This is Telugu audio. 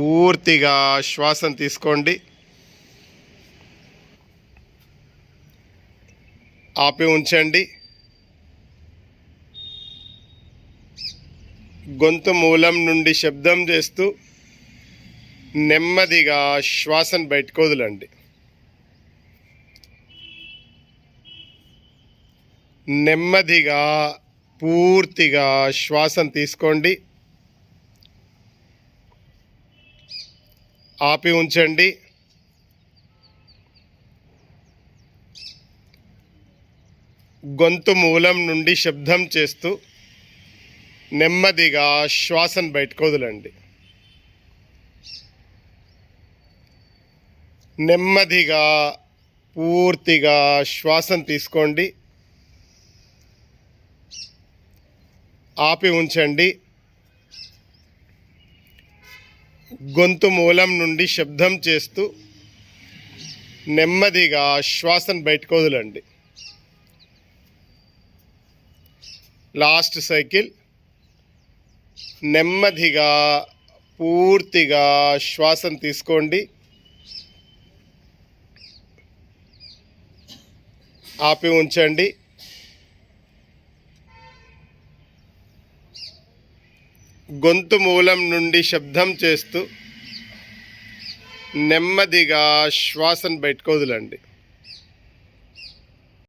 పూర్తిగా శ్వాసను తీసుకోండి. ఆపి ఉంచండి. గొంతు మూలం నుండి శబ్దం చేస్తూ నెమ్మదిగా శ్వాసను బయటకు వదలండి. నెమ్మదిగా పూర్తిగా శ్వాసను తీసుకోండి. ఆపి ఉంచండి. గొంతు మూలం నుండి శబ్దం చేస్తూ నెమ్మదిగా శ్వాసను బయటకు వదలండి. నెమ్మదిగా పూర్తిగా శ్వాసను తీసుకోండి. ఆపి ఉంచండి. గొంతు మూలం నుండి శబ్దం చేస్తూ నెమ్మదిగా శ్వాసను బయటకు వదలండి. Last cycle. నెమ్మదిగా పూర్తిగా శ్వాసను తీసుకోండి. ఆపి ఉంచండి. గొంతు మూలం నుండి శబ్దం చేస్తూ నెమ్మదిగా శ్వాసను బయటకు వదలండి.